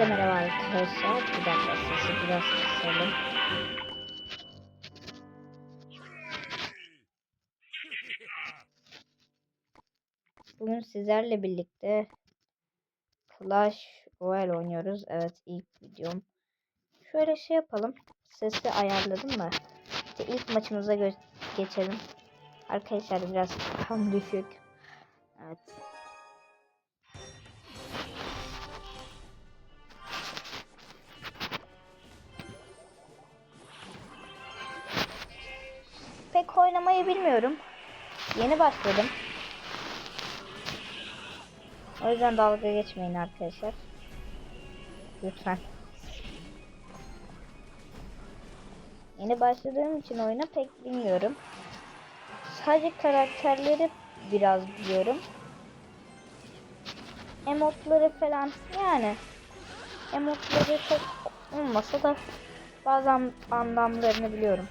Hepinize merhaba arkadaşlar. Bir dakika sesi biraz kısalım. Bugün sizlerle birlikte Clash Royale oynuyoruz. Evet ilk videom. Şöyle şey yapalım. Sesi ayarladım mı? İşte ilk maçımıza geçelim. Arkadaşlar biraz tam düşük. Evet. Oynamayı bilmiyorum. Yeni başladım. O yüzden dalga geçmeyin arkadaşlar. Lütfen. Yeni başladığım için oyuna pek bilmiyorum. Sadece karakterleri biraz biliyorum. Emotları falan yani emotları çok olmasa da bazen anlamlarını biliyorum.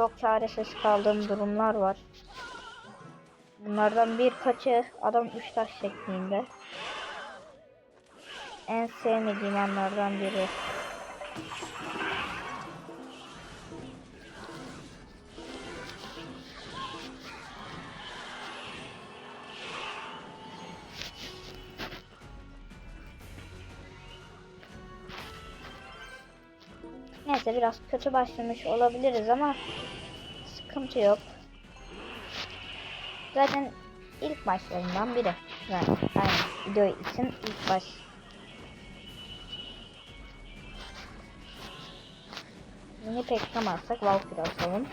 Çok çaresiz kaldığım durumlar var. Bunlardan birkaçı adam üç taş şeklinde. En sevmediğim anlardan biri. Neyse biraz kötü başlamış olabiliriz ama sıkıntı yok. Zaten ilk başlarından biri. Yani aynen video için ilk baş. Yine pek tamazsak Valkyrie atalım.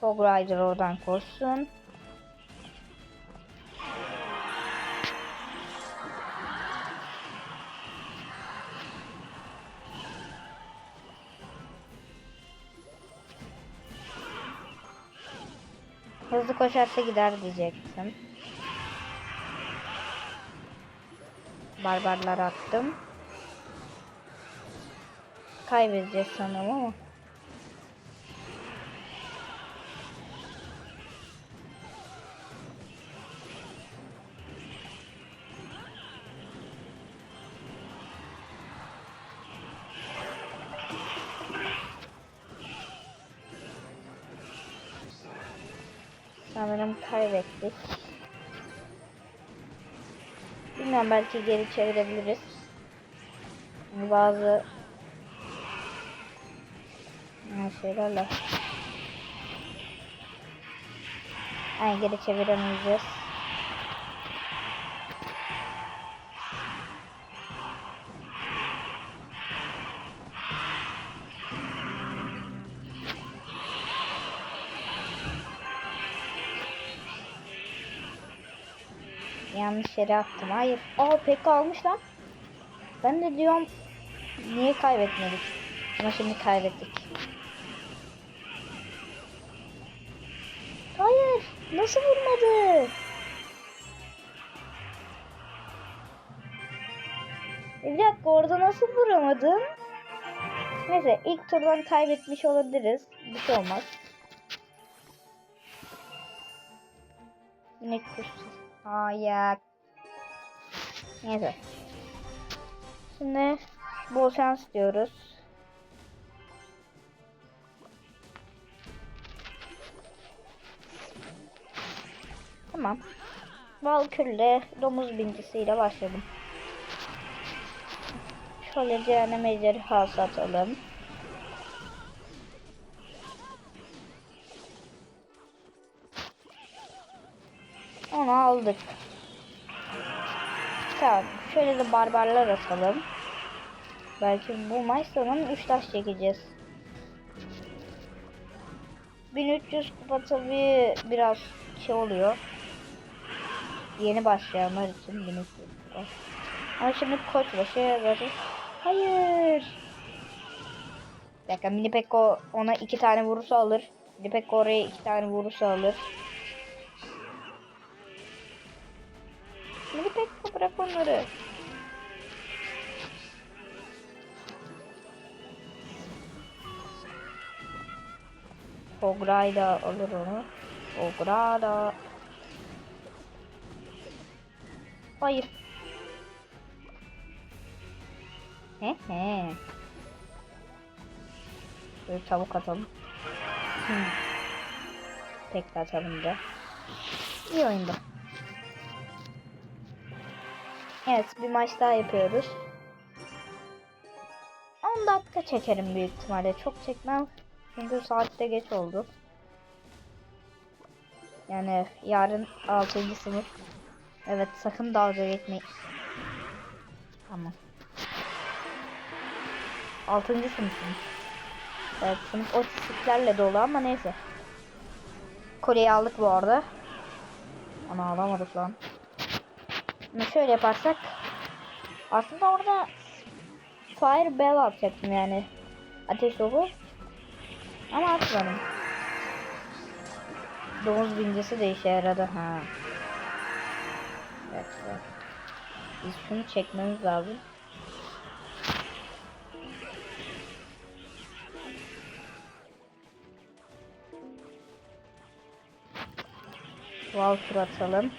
Fog Rider oradan koşsun. Hızlı koşarsa gider diyecektim. Barbarlar attım. Kaybedeceğiz sanırım ama. Kaybettik. Bilmem belki geri çevirebiliriz. Bazı şeylerle yani geri çeviremeyeceğiz. Yere attım. Hayır. Aa pek almış lan. Ben de diyorum niye kaybetmedik? Ama şimdi kaybettik. Hayır. Nasıl vurmadı? E, Bir dakika orada nasıl vuramadın? Neyse ilk turdan kaybetmiş olabiliriz. Bir şey olmaz. Yine kursuz. Hayır. Neyse. Şimdi bol şans diyoruz. Tamam. Valkür'le domuz bincisiyle başladım. Şöyle cehennem ejderhası atalım. Onu aldık. Tamam. Şöyle de barbarlar atalım. Belki bu maç sonun 3 taş çekeceğiz. 1300 kupa tabii biraz şey oluyor. Yeni başlayanlar için 1300 kupa. Ama şimdi koçbaşı yazarız. Hayır. Bir dakika mini Pekko ona iki tane vurursa alır. Mini Pekko oraya iki tane vurursa alır. Mini Pekko bırak onları. Ogray da alır onu. Ogra da. Hayır. He he. Böyle tavuk atalım. Hmm. Tekrar atalım. İyi oyunda. Evet bir maç daha yapıyoruz. 10 dakika çekerim büyük ihtimalle. Çok çekmem. Çünkü saatte geç oldu. Yani yarın 6. sınıf. Evet sakın dalga geçmeyin. Tamam. 6. sınıfım. Evet sınıf otistiklerle dolu ama neyse. Kolyeyi aldık bu arada. Onu alamadık lan. Şöyle yaparsak. Aslında orada Fire Bell atacaktım yani. Ateş topu. Ama atmadım. Domuz bincesi de işe yaradı ha. Evet, evet. Biz şunu çekmemiz lazım. Wow tur atalım.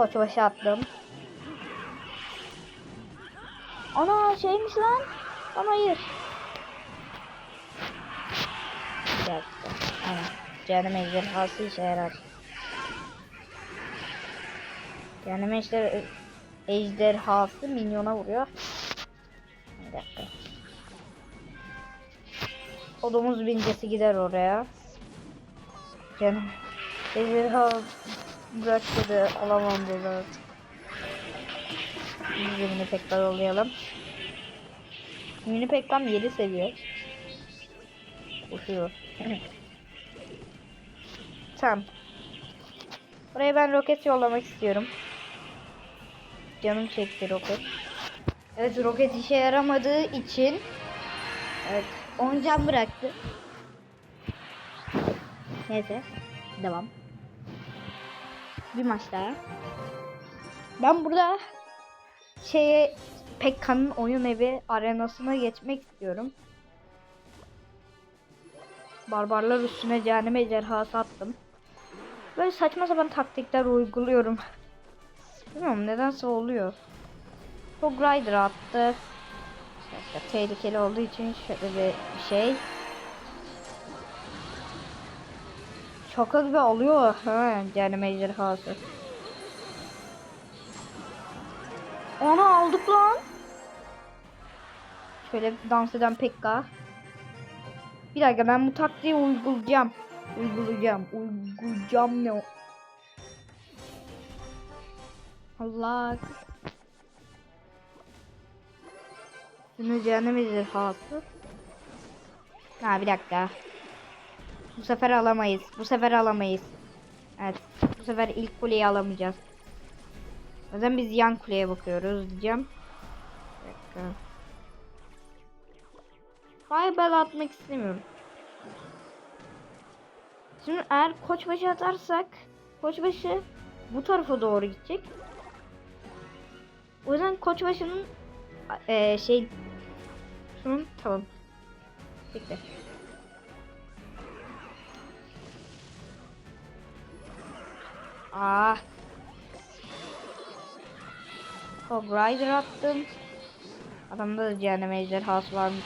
Koç başı attım. Ana şeymiş lan. Ama hayır. Dakika. Ana. Canım ejderhası işe yarar. Canım ejder ejderhası minyona vuruyor. Bir dakika. O domuz bincesi gider oraya. Canım. Ejderha bırak dedi alamam dedi artık. Biz de mini pekler olayalım. Mini peklam 7 seviye. Uçuyor. tamam. Buraya ben roket yollamak istiyorum. Canım çekti roket. Evet roket işe yaramadığı için Evet 10 can bıraktı. Neyse devam. Bir maç daha. Ben burada şeye Pekka'nın oyun evi arenasına geçmek istiyorum. Barbarlar üstüne cehenneme ejderhası attım. Böyle saçma sapan taktikler uyguluyorum. Bilmiyorum nedense oluyor. Çok Rider attı. Tehlikeli olduğu için şöyle bir şey. Şaka gibi oluyor. Ha, cehenneme ejderhası. Onu aldık lan. Şöyle dans eden Pekka. Bir dakika ben bu taktiği uygulayacağım. Uygulayacağım. Uygulayacağım ne o? Allah. Şimdi cehennem ejderhası. Ha bir dakika. Bu sefer alamayız. Bu sefer alamayız. Evet. Bu sefer ilk kuleyi alamayacağız. O yüzden biz yan kuleye bakıyoruz diyeceğim. Bir dakika. Fireball atmak istemiyorum. Şimdi eğer koçbaşı atarsak koçbaşı bu tarafa doğru gidecek. O yüzden koçbaşının eee şey şunun tamam. Bekle. Ah. Hog Rider attım. Adamda da cehennem ejderhası varmış.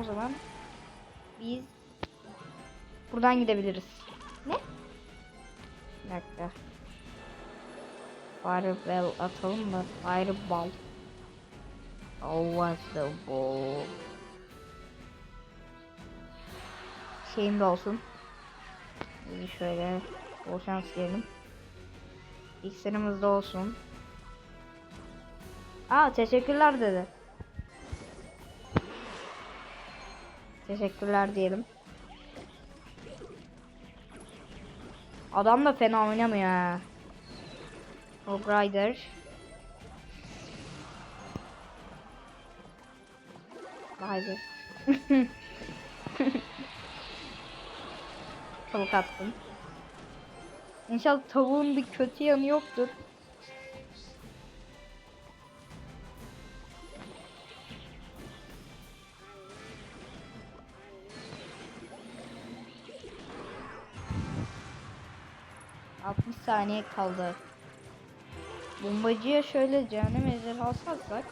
O zaman biz buradan gidebiliriz. Ne? Bir dakika. Fireball atalım mı? Fireball. Oh what's the ball? Şeyim de olsun. Bizi şöyle bol şans diyelim. İksirimizde olsun. Aa teşekkürler dedi. Teşekkürler diyelim. Adam da fena oynamıyor ha. Hog Rider. Vay Tavuk attım. İnşallah tavuğun bir kötü yanı yoktur. ...60 saniye kaldı. Bombacıya şöyle cehennem ejderhası atsak...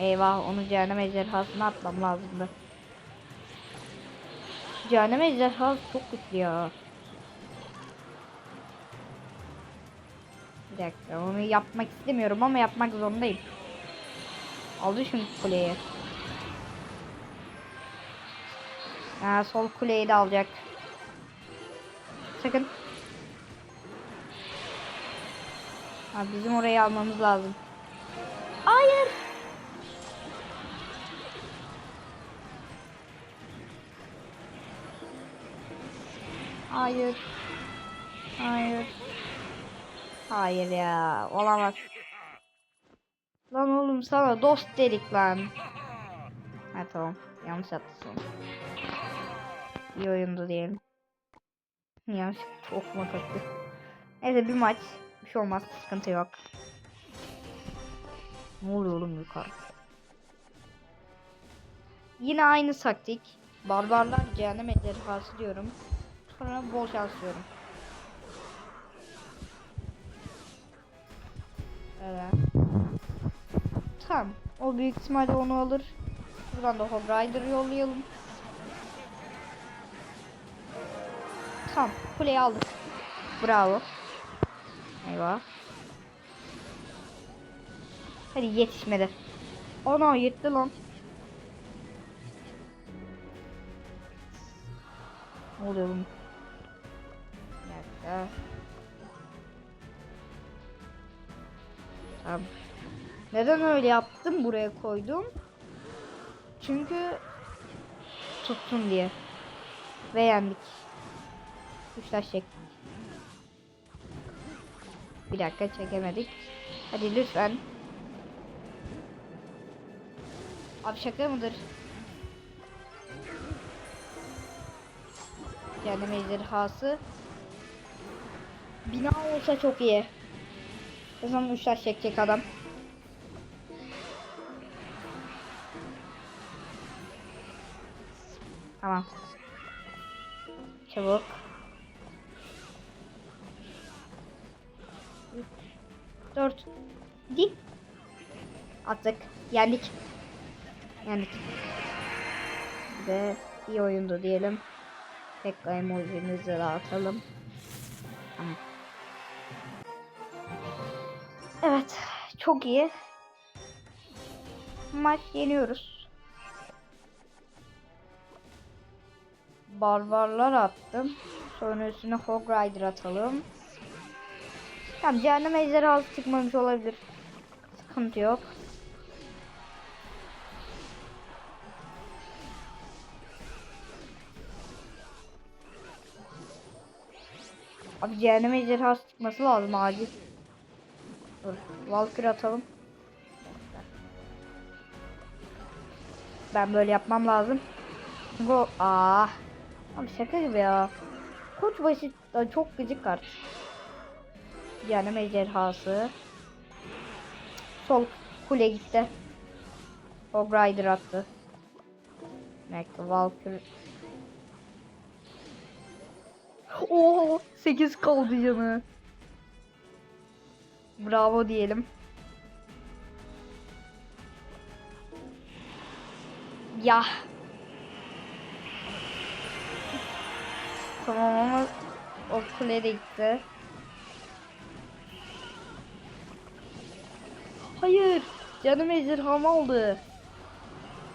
Eyvah onu cehennem ejderhasına atmam lazımdı. Cehennem ejderhası çok güçlü ya. Bir dakika onu yapmak istemiyorum ama yapmak zorundayım. Aldı şimdi kuleyi. Ha, sol kuleyi de alacak. Sakın. Ha, bizim orayı almamız lazım. Hayır. Hayır. Hayır ya. Olamaz. Lan oğlum sana dost dedik lan. Ha tamam. Yanlış attım. İyi oyundu diyelim. Yanlış okuma taktı. Neyse bir maç. Bir şey olmaz. Sıkıntı yok. Ne oluyor oğlum yukarı? Yine aynı taktik. Barbarlar cehennem ejderhası diyorum. Sonra bol şans diyorum. Evet. Tamam. O büyük ihtimalle onu alır. Buradan da Hog Rider yollayalım. Tamam. Kuleyi aldık. Bravo. Eyvah. Hadi yetişmedi. Ana yetti lan. Ne oluyor oğlum? Dakika. Tamam. Neden öyle yaptım? Buraya koydum. Çünkü tutsun diye. Ve yendik. Üç çektik. Bir dakika çekemedik. Hadi lütfen. Abi şaka mıdır? Cehennem ejderhası. Bina olsa çok iyi. O zaman 3 taş çekecek adam. Tamam. Çabuk. Dört. Dik. Attık. Yendik. Yendik. Ve iyi oyundu diyelim. Tek emojimizi de atalım. Tamam. Evet. Çok iyi. Maç yeniyoruz. Barbarlar attım. Sonra üstüne Hog Rider atalım. Tamam cehennem ejderhası çıkmamış olabilir. Sıkıntı yok. Abi cehennem ejderhası çıkması lazım acil. Dur. Valkyrie atalım. Ben böyle yapmam lazım. Go. Aa. Abi şaka gibi ya. Koç da çok gıcık kart. Cehennem ejderhası. Sol kule gitti. Hog Rider attı. Bekle Valkyrie. Oo 8 kaldı canı. Bravo diyelim. Ya. Tamam ama o kule gitti. Hayır. Canım ejderhamı aldı.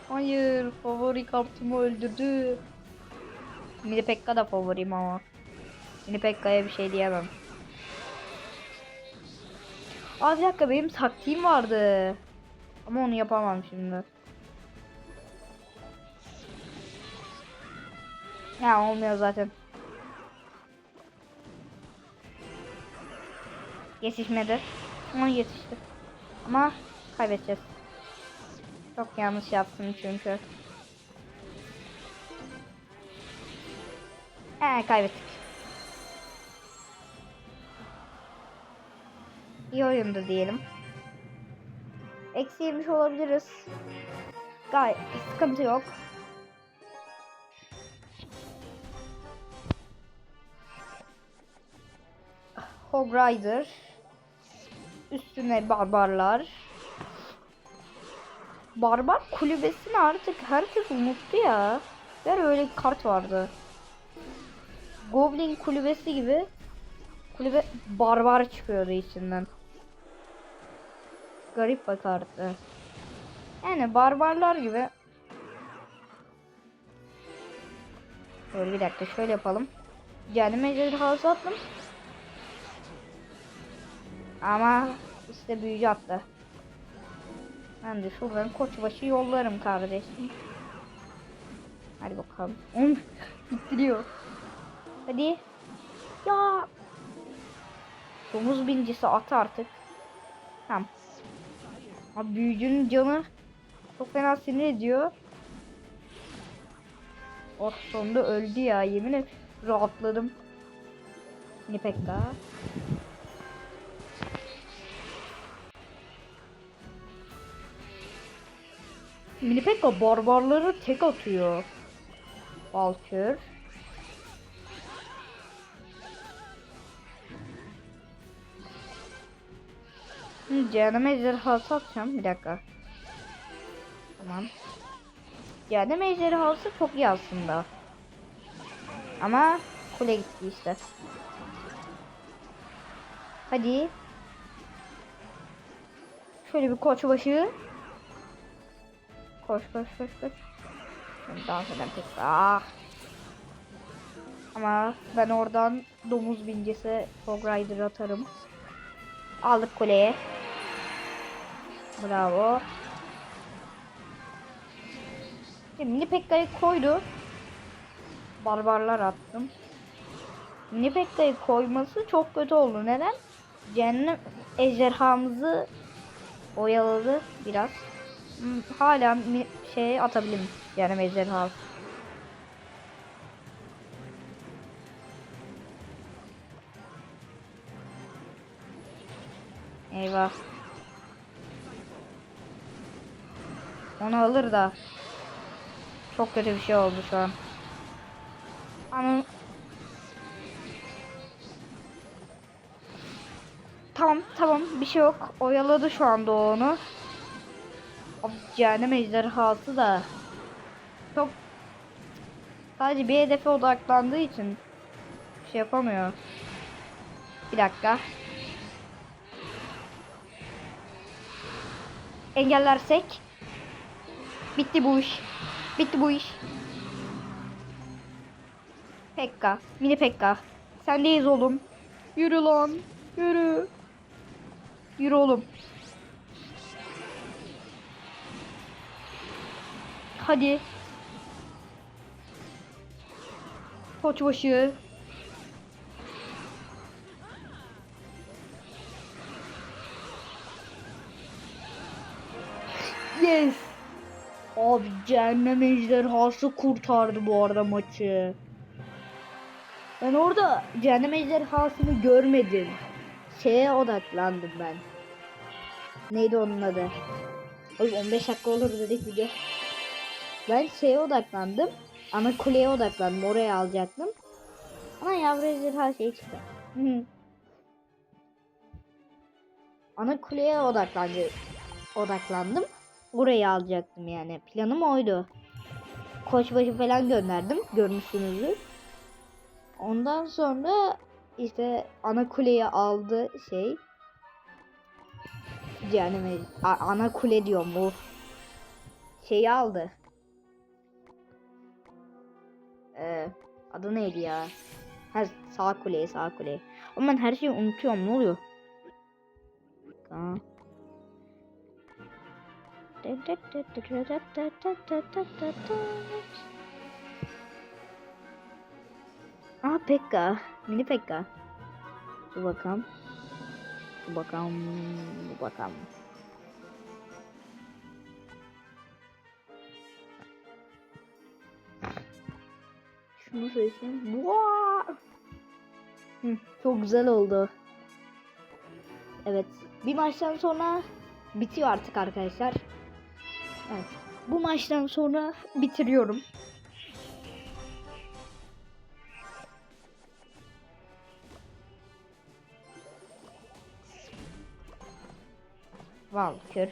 Hayır. Favori kartımı öldürdü. Mini Pekka da favorim ama. Mini Pekka'ya bir şey diyemem. Aa bir dakika benim taktiğim vardı. Ama onu yapamam şimdi. Ya olmuyor zaten. Yetişmedi. Ama yetişti. Ama kaybedeceğiz. Çok yanlış yaptım çünkü. Ee kaybettik. İyi oyundu diyelim. Eksi yemiş olabiliriz. Gayet sıkıntı yok. Hog Rider. Üstüne barbarlar. Barbar kulübesini artık herkes unuttu ya. Der öyle bir kart vardı. Goblin kulübesi gibi kulübe barbar çıkıyordu içinden. Garip bir karttı. Yani barbarlar gibi. Dur bir dakika şöyle yapalım. Cehennem ejderhası attım. Ama işte büyücü attı. Ben de şuradan koçbaşı yollarım kardeşim. Hadi bakalım. Oğlum gittiriyor. Hadi. Ya. Domuz bincisi at artık. Tamam. Abi büyücünün canı çok fena sinir ediyor. Oh sonunda öldü ya yemin et rahatladım. Ne pek daha. Mini Pekka barbarları tek atıyor. Valkür. Hı, Cehennem ejderhası atacağım. Bir dakika. Tamam. Cehennem ejderhası çok iyi aslında. Ama kule gitti işte. Hadi. Şöyle bir koçbaşı. Koş koş koş koş. Şimdi dans eden pek ah. Ama ben oradan domuz bincisi Fog Rider atarım. Aldık kuleye. Bravo. Şimdi Pekka'yı koydu. Barbarlar attım. Mini Pekka'yı koyması çok kötü oldu. Neden? Cehennem ejderhamızı oyaladı biraz. Hmm, Hala şey atabilirim. Yani ejderha. Eyvah. Onu alır da. Çok kötü bir şey oldu şu an. Ama Tamam tamam bir şey yok. Oyaladı şu anda onu. Abi cehennem ejderhası da çok sadece bir hedefe odaklandığı için şey yapamıyor. Bir dakika. Engellersek bitti bu iş. Bitti bu iş. Pekka, mini Pekka. Sendeyiz oğlum. Yürü lan. Yürü. Yürü oğlum. Hadi. Koçbaşı. Yes. Abi cehennem ejderhası kurtardı bu arada maçı. Ben orada cehennem ejderhasını görmedim. Şeye odaklandım ben. Neydi onun adı? Oy 15 dakika olur dedik video. Ben şeye odaklandım. Ana kuleye odaklandım. Oraya alacaktım. Ama yavru ejderha şey çıktı. Ana kuleye odaklandı. Odaklandım. Orayı alacaktım yani. Planım oydu. Koçbaşı falan gönderdim. Görmüşsünüzdür. Ondan sonra işte ana kuleyi aldı şey. Yani ana kule diyorum bu. Şeyi aldı. Ee, adı neydi ya? Her sağ kuleyi sağ kuleyi. Ama ben her şeyi unutuyorum ne oluyor? Tamam. Aa Pekka. Mini Pekka. Dur bakalım. Dur bakalım. Dur bakalım. Şunu! Hı, çok güzel oldu. Evet. Bir maçtan sonra bitiyor artık arkadaşlar. Evet. Bu maçtan sonra bitiriyorum. Valkür.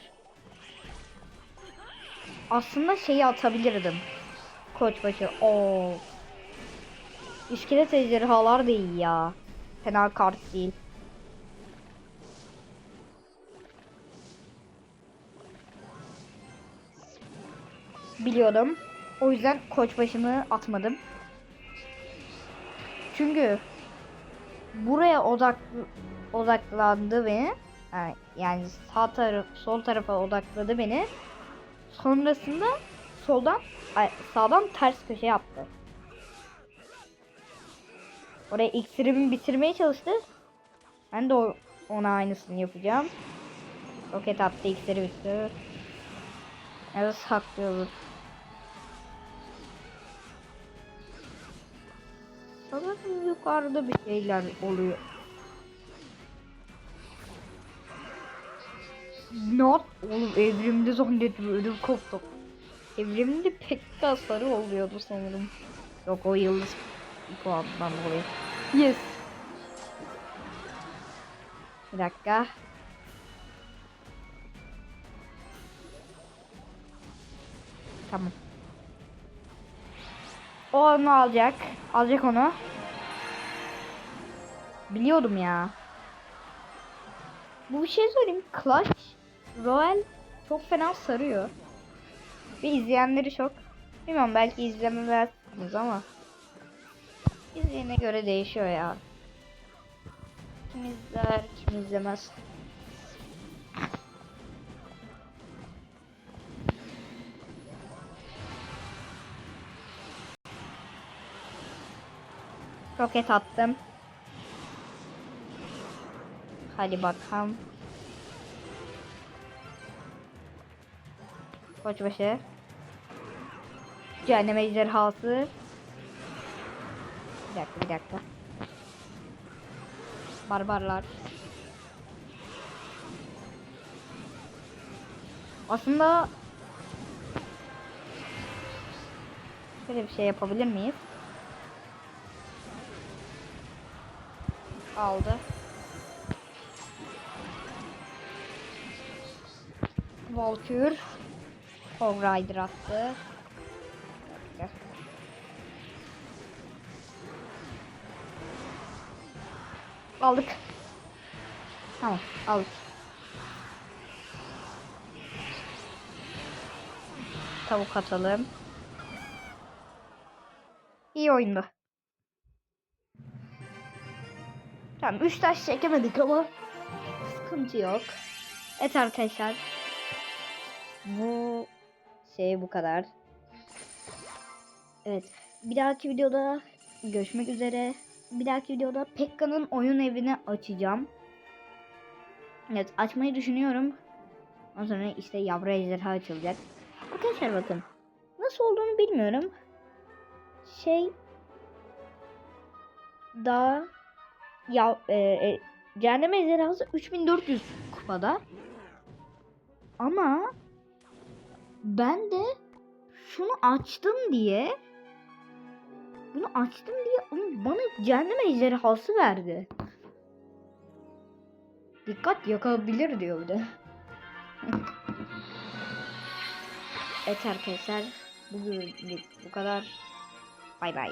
Aslında şeyi atabilirdim. Koçbaşı. Oo. İskelet ejderhalar da iyi ya. Fena kart değil. Biliyordum. O yüzden koçbaşımı atmadım. Çünkü buraya odak odaklandı beni. Yani sağ taraf sol tarafa odakladı beni. Sonrasında soldan sağdan ters köşe yaptı. Oraya iksirimi bitirmeye çalıştı. Ben de ona aynısını yapacağım. Roket attı iksiri bitti. Evet saklıyoruz. Sanırım yukarıda bir şeyler oluyor. Not oğlum evrimde zannettim ödüm koptu. Evrimde pek kasları oluyordu sanırım. Yok o yıldız puanından dolayı. Yes. Bir dakika. Tamam. O onu alacak. Alacak onu. Biliyordum ya. Bu bir şey söyleyeyim. Clash Royale çok fena sarıyor. Ve izleyenleri çok. Bilmiyorum belki izlemezsiniz ama. İzleyene göre değişiyor ya. Kim izler, kim izlemez. Roket attım. Hadi bakalım. Koçbaşı. Cehennem ejderhası. Bir dakika bir dakika. Barbarlar. Aslında şöyle bir şey yapabilir miyiz? Aldı. Valkür. Hog Rider attı. Aldık. Tamam aldık. Tavuk atalım. İyi oyundu. Tamam 3 taş çekemedik ama sıkıntı yok. Evet arkadaşlar. Bu şey bu kadar. Evet. Bir dahaki videoda görüşmek üzere. Bir dahaki videoda Pekka'nın oyun evini açacağım. Evet açmayı düşünüyorum. Ondan sonra işte yavru ejderha açılacak. Arkadaşlar bakın. Nasıl olduğunu bilmiyorum. Şey daha ya e, e, Cehennem ejderhası 3400 kupada. Ama ben de şunu açtım diye bunu açtım diye bana cehennem ejderhası verdi. Dikkat yakabilir diyor bir de. evet arkadaşlar bugün bu kadar. Bay bay.